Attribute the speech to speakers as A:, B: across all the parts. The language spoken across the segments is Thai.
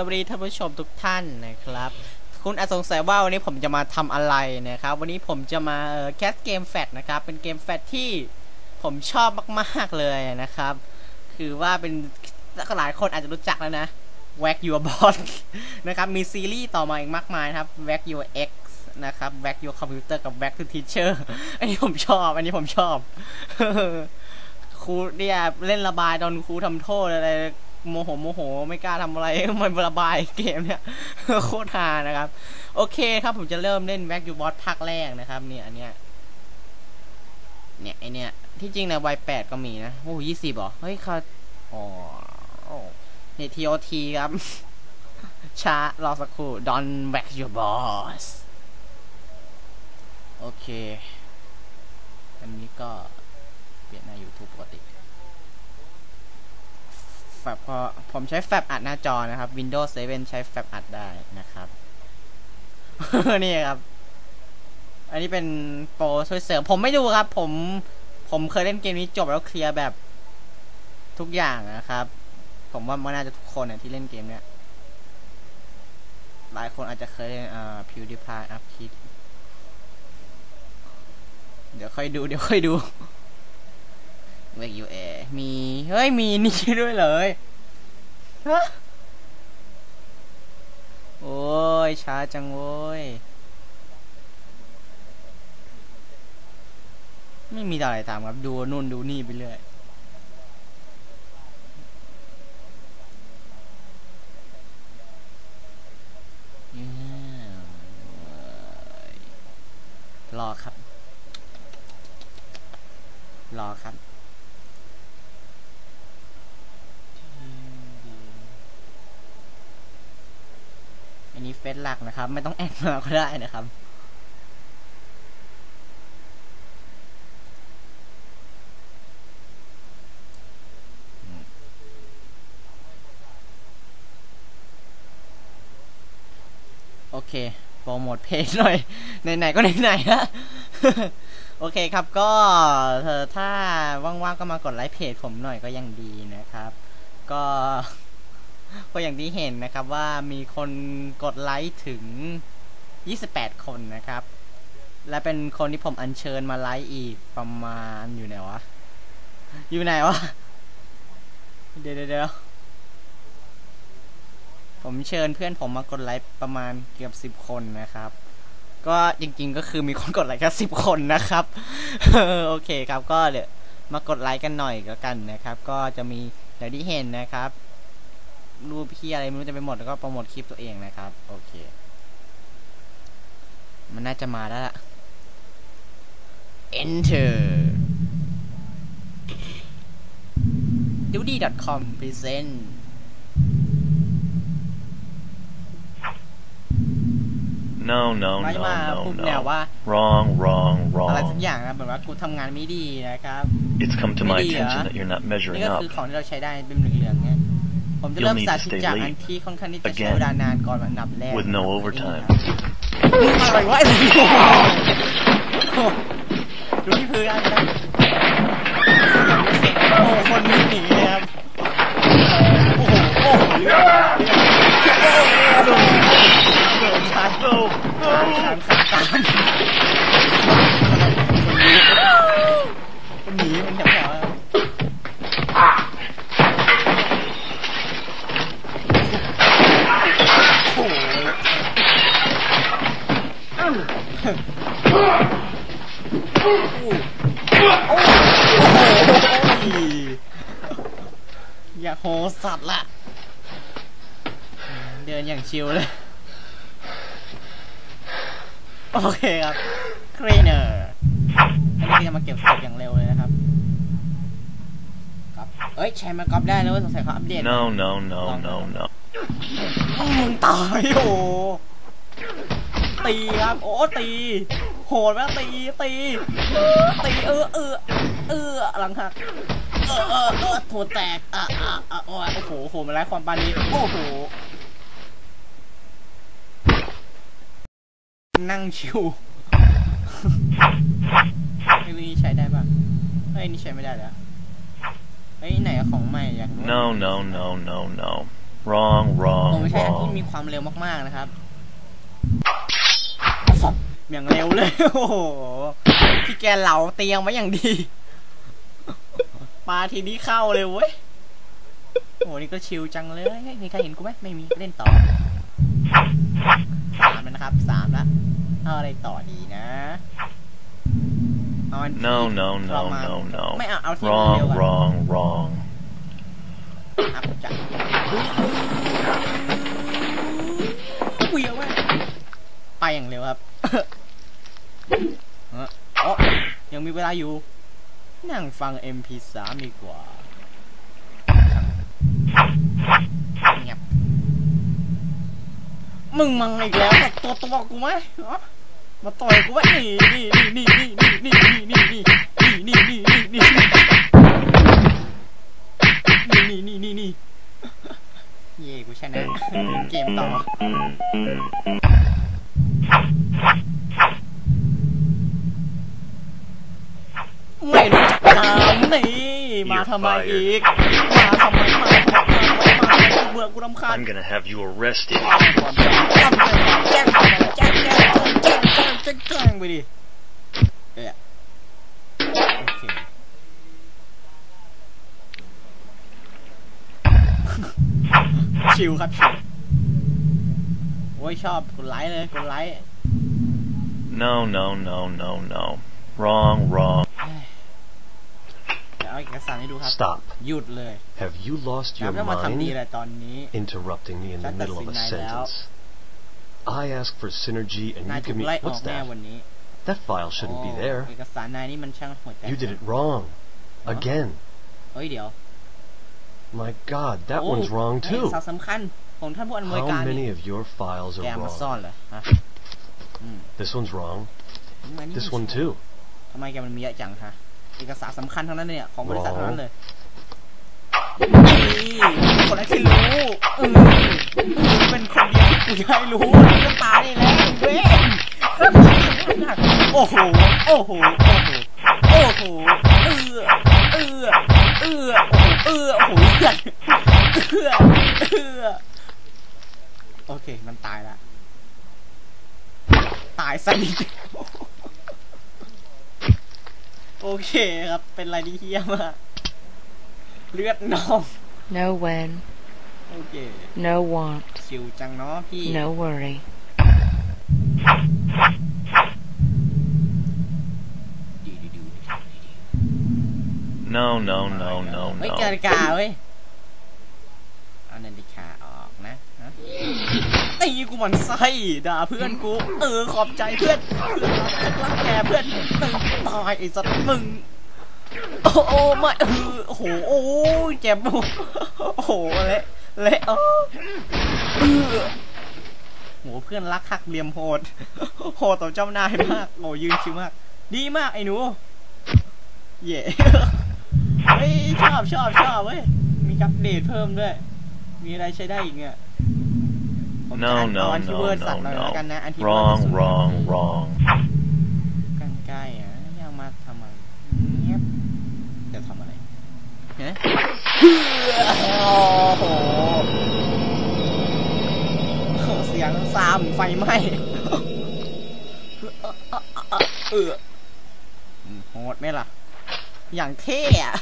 A: สวัสดีท่านผู้ชมทุกท่านนะครับ คุณอาจสงสัยว่าวันนี้ผมจะมาทำอะไรนะครับ วันนี้ผมจะมาแคสเกมแฟตนะครับ เป็นเกมแฟตที่ผมชอบมากๆเลยนะครับ คือว่าเป็นหลายคนอาจจะรู้จักแล้วนะ w a c k Your Boss นะครับ มีซีรีส์ต่อมาอีกมากมายนะครับ w a c k Your X นะครับ w a c k Your Computer กับ Whack to Teacher อันนี้ผมชอบ อันนี้ผมชอบครูเนี่ยเล่นระบายตอนครูทำโทษอะไร โมโหโมโห ไม่กล้าทำอะไร มันระบายเกมเนี่ย โคตรฮานะครับ โอเคครับผมจะเริ่มเล่นแว็กยูบอสภาคแรกนะครับ เนี่ยอันเนี้ยเนี่ยไอเนี่ยที่จริงในวัยแปดก็มีนะ โอ้ยี่สิบเหรอ เฮ้ยเขาอ๋อเนี่ยทีโอทีครับ ช้ารอสักครู่ Don't wax your boss โอเค อันนี้ก็เปลี่ยนหน้า YouTube ปกติ แฟบพอผมใช้แฟบอัดหน้าจอนะครับ Windows 7 ใช้แฟบอัดได้นะครับ นี่ครับ อันนี้เป็นโปรช่วยเสริม ผมไม่ดูครับ ผม ผมเคยเล่นเกมนี้จบแล้วเคลียร์แบบทุกอย่างนะครับ ผมว่ามันน่าจะทุกคนเนี่ยที่เล่นเกมเนี้ย หลายคนอาจจะเคยเล่นอ่า PewDiePie Up Kid เดี๋ยวค่อยดู เดี๋ยวค่อยดู เวกยูเอมี เฮ้ย มีนี่ด้วยเลยฮะโอ้ย ช้าจังโว้ย ไม่มีอะไรตามครับ ดูนู่นดูนี่ไปเรื่อยรอครับ รอครับ นี้เฟซหลักนะครับ ไม่ต้องแอดมาก็ได้นะครับ โอเคโปรโมทเพจหน่อยไหนๆก็ไหนๆนะโอเคครับก็ถ้าว่างๆก็มากดไลค์เพจผมหน่อยก็ยังดีนะครับ ก็ ก็อย่างที่เห็นนะครับว่ามีคนกดไลค์ถึง 28 คนนะครับ และเป็นคนที่ผมอัญเชิญมาไลค์อีกประมาณอยู่ไหนวะ อยู่ไหนวะ เดี๋ยวเดี๋ยวผมเชิญเพื่อนผมมากดไลค์ประมาณเกือบ10คนนะครับ ก็จริงๆก็คือมีคนกดไลค์แค่สิบคนนะครับ โอเคครับก็เดี๋ยวมากดไลค์กันหน่อยก็กันนะครับ ก็จะมีอย่างที่เห็นนะครับ รูปพี่อะไรไม่รู้จะไปหมดแล้วก็โปรโมทคลิปตัวเองนะครับ โอเค มันน่าจะมาแล้วล่ะ enter duty.com present
B: No, no,
A: ไม่
B: no,
A: มา
B: no,
A: พูดแนว
B: no.
A: ว่า
B: Wrong, wrong,
A: อะไรสัก
B: wrong.
A: อย่างนะเหมือนว่ากูทำงานไม่ดีนะครับ
B: It's come to my
A: Maybe,
B: attention
A: uh,
B: that you're not
A: นี่
B: measuring
A: ก็
B: up.
A: คือของที่เราใช้ได้เป็นเหลืองๆเนี่ย ผมจะเริ่ม
B: You'll need
A: สา
B: to
A: ธิต
B: stay
A: จาก
B: late
A: อันที่ค่อนข้างที่จะ
B: again
A: ใช้เวลานานก่อนอันดับแรก
B: with no
A: นะครับ
B: overtime
A: มึงอะไรวะไอ้โอ้โหดูที่พื้นกันนะโอ้โหคนนี้หนีนะครับโอ้โหโอ้โหเรื่องโดนโดนชาร์จโดนตามตามคนหนีมันแถวๆ โอ้ยโอ้โหอย่าโหสัตว์ละ เดินอย่าง ชิวเลย โอเคครับครีเนอร์อันนี้ก็จะมาเก็บศพอย่างเร็วเลยนะครับก๊อปเอ้ยใช้มากรอบได้แล้วเว้ยสงสัยเขาอัปเดต
B: No, no, no, no, no.
A: มึงตายโอ้โหตีครับ โอ้ตี โหดมากตีตีตีเออเออเออหลังหักเออเออเออโถแตกอะอะอะโอ้ยโอ้โหโหมันไร้ความปานีโอ้โห นั่งชิวไอ้นี่ใช้ได้ปะเฮ้ยนี่ใช้ไม่ได้แล้วเฮ้ยไหนอะของใหม่อยากรู้
B: No, no, no, no, no. Wrong,
A: ผม
B: wrong,
A: ไม่ใช่ที่มี
B: wrong.
A: ความเร็วมากๆนะครับอย่างเร็วเลยโอ้โหพี่แกเหลาเตียงไว้อย่างดีปาทีนี้เข้าเลยเว้ยโอ้โหนี่ก็ชิลจังเลยเฮ้ยมีใครเห็นกูไหมไม่มีเล่นต่อสามแล้วนะครับสามละ เอาอะไรต่อดีนะเอาอันที่
B: No, no,
A: เรา
B: no,
A: มา
B: no, no.
A: ไม่เอาเอาที่มันเร็ว
B: Wrong,
A: อะ
B: wrong, wrong.
A: ครับจัดกูเยอะมากไปอย่างเร็วครับเอ้ออ๋อยังมีเวลาอยู่ นั่งฟัง MP3 ดีกว่าเงียบมึงมังอีกแล้วกับตัวตัวกูไหมอ๋อ มาต่อยกูไหมนี่นี่นี่นี่นี่นี่นี่นี่นี่นี่นี่นี่นี่นี่นี่นี่นี่นี่เย่กูชนะเกมต่อไม่รู้จักตามนี่มาทำไมอีก มาทำไมมา
B: I'm gonna have you arrested.
A: Yeah. Okay. ชิวครับชิวโอ้ยชอบกดไลค์เลยกดไลค์
B: No no no no no. Wrong wrong.
A: เดี๋ยวเอาเอกสารให้ดูครับ
C: Stop.
A: หยุดเลย
C: Have you lost
A: นับ
C: your
A: แล้วมาทำดี
C: mind
A: เลยตอนนี้
C: interrupting me in the
A: That
C: middle of a
A: doesn't lie out.
C: sentence? I ask for synergy and
A: นาย
C: you
A: ถู
C: give
A: ก
C: me
A: ไล่ออ
C: what's
A: กแน่
C: that?
A: วันนี้
C: That file shouldn't be
A: โอ้
C: there.
A: เอกสารนายนี่มันช่างหัวใจ
C: You did it wrong.
A: Huh?
C: Again.
A: เฮ้ยเดี๋ยว
C: My god, that
A: โอ้
C: one's wrong
A: เอก
C: too.
A: สารสำคัญของท่านผู้อำนวยการ
C: How
A: นี่
C: many of your files
A: แก
C: are
A: มาซ่อ
C: wrong?
A: นเหรอฮะ
C: This one's wrong.
A: ทำไมนี่
C: This
A: มัน
C: one too.
A: ทำไมแกมันมีเยอะจังฮะ เอกสารสำคัญทั้งนั้นเนี่ย ของบริษัททั้งนั้นเลยนี่คนแรกที่รู้อืมเป็นคนเดียวที่กูจะให้รู้ก็ตายแล้วเว้ยโอ้โห โอ้โห โอ้โหโอ้โหเอือเอือเอือโอ้โหเอือโอ้โหเลือดเอือเอือโอเค มันตายละ ตายสนิท โอเคครับ เป็นอะไรที่เฮี้ยมากเลือดนอง
D: No when,
A: โอเค
D: no want,
A: ชิวจังเนาะพี่
D: no worry.
A: ดีดีดี
B: No, no, no, no,
A: เฮ้ย
B: no.
A: เจอนาฬิกาเว้ย เอานาฬิกาออกนะฮะ ตีกูหมันไส้ด่าเพื่อนกู เออขอบใจเพื่อนเพื่อนรักจักรักแกเพื่อนตึงตายไอ้สัตว์มึงโอ้โอ้ไม่เออโอ้โหโอ้เจ็บโอ้โหเละเละเออเออโหเพื่อนรักหักเหลี่ยมโหดโหดต่อเจ้านายมากโอ้ยืนชิวมาก ดีมากไอ้หนูเย่เฮ้ยชอบชอบชอบเว้ยมีอัปเดตเพิ่มด้วย มีอะไรใช้ได้อีกเนี่ย ผมจะ
B: No,
A: อ่านเอา
B: no,
A: อันที่
B: no,
A: เวิร์ดสัตว์
B: no,
A: หน่อยแล้วกันนะ อันที่
B: no.
A: เวิร์ดที่
B: Wrong,
A: สุด
B: wrong, wrong.
A: กันใกล้อะยังมาทำอะไรเงียบจะทำอะไรฮะโอ้โหเสียงซามไฟไหม้เออโหดไหมล่ะ อย่างเท่อะ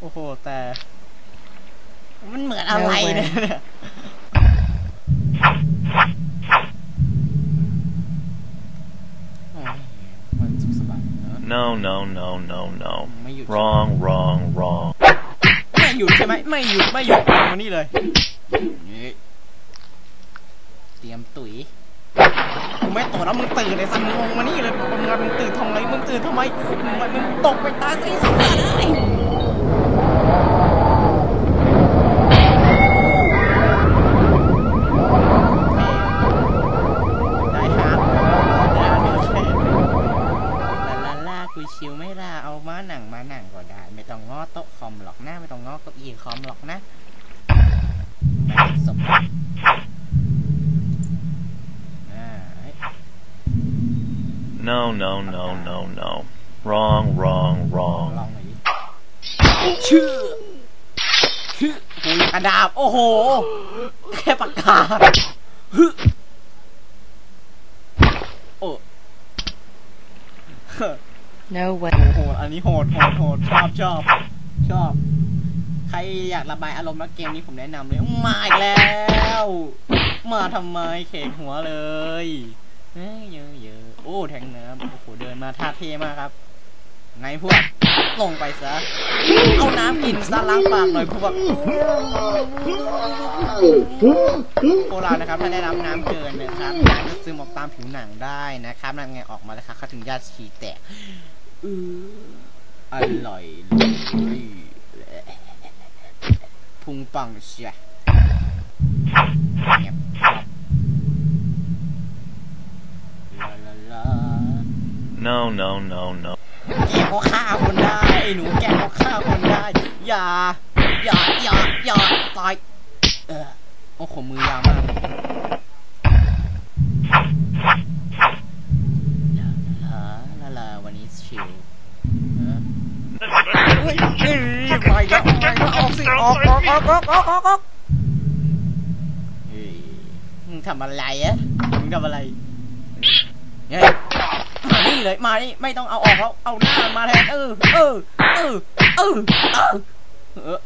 A: โอ้โห แต่ มันเหมือนอะไรเนี่ยโอ้ยมันสุขสบายเนอะ
B: No, no, no, no, no.
A: ไม่หยุด
B: Wrong, wrong, wrong.
A: ไม่หยุดใช่ไหมไม่หยุดไม่หยุดมานี่เลยนี่เตรียมตุ๋ยกูไม่ตกแล้วมึงตื่นไอ้สัตว์มึงลงมานี่เลยมึงงานมึงตื่นทำไรมึงตื่นทำไมมึงมึงตกไปตายไอ้สัตว์เลยได้ครับได้โอเคลาลาลาคุย ชิวไม่ล่าเอามาหนังมาหนังก็ได้ ไม่ต้องง้อโต๊ะคอมหรอกนะไม่ต้องง้อเก้าอี้คอมหรอกนะไม่เป็นสมอ่าเฮ้ย
B: No, no, no, no, no. Wrong, wrong,
A: ลอง
B: wrong.
A: หน่อยดิชื่อชื่อโอ้ยกระดาบโอ้โห แค่ปากกาฮึโอ้
D: No way.
A: โหดอันนี้โหดโหดโหดชอบชอบชอบ ใครอยากระบายอารมณ์แล้วเกมนี้ผมแนะนำเลยมาอีกแล้ว มาทำไมเขกหัวเลยเยอะเยอะโอ้แทงน้ำโอ้โหเดินมาท่าเท่มากครับ ไงพวกลงไปซะ เอาน้ำกินซะล้างปากหน่อยพวกโบราณนะครับ ถ้าได้รับน้ำเกินนะครับน้ำจะซึมออกตามผิวหนังได้นะครับนั่นไงออกมาแล้วครับเขาถึงญาติฉี่แตก อืออร่อยเลยพุงปังเชียเงียบลาลาลา
B: No, no, no, no.
A: แกก็ฆ่าคนได้ไอ้หนูแกก็ฆ่าคนได้ อย่า อย่า อย่า อย่าตายเออโอ้โหมือยาวมากลาลาลาลาวันนี้ชิลเออ เฮ้ยไปแล้วไปแล้วออกสิออกออกออกออกออกออกออกมึงทำอะไรอะมึงทำอะไรเฮ้ยมานี่เลยมานี่ไม่ต้องเอาออกแล้วเอาหน้ามาแทนเออเออเออเออเออ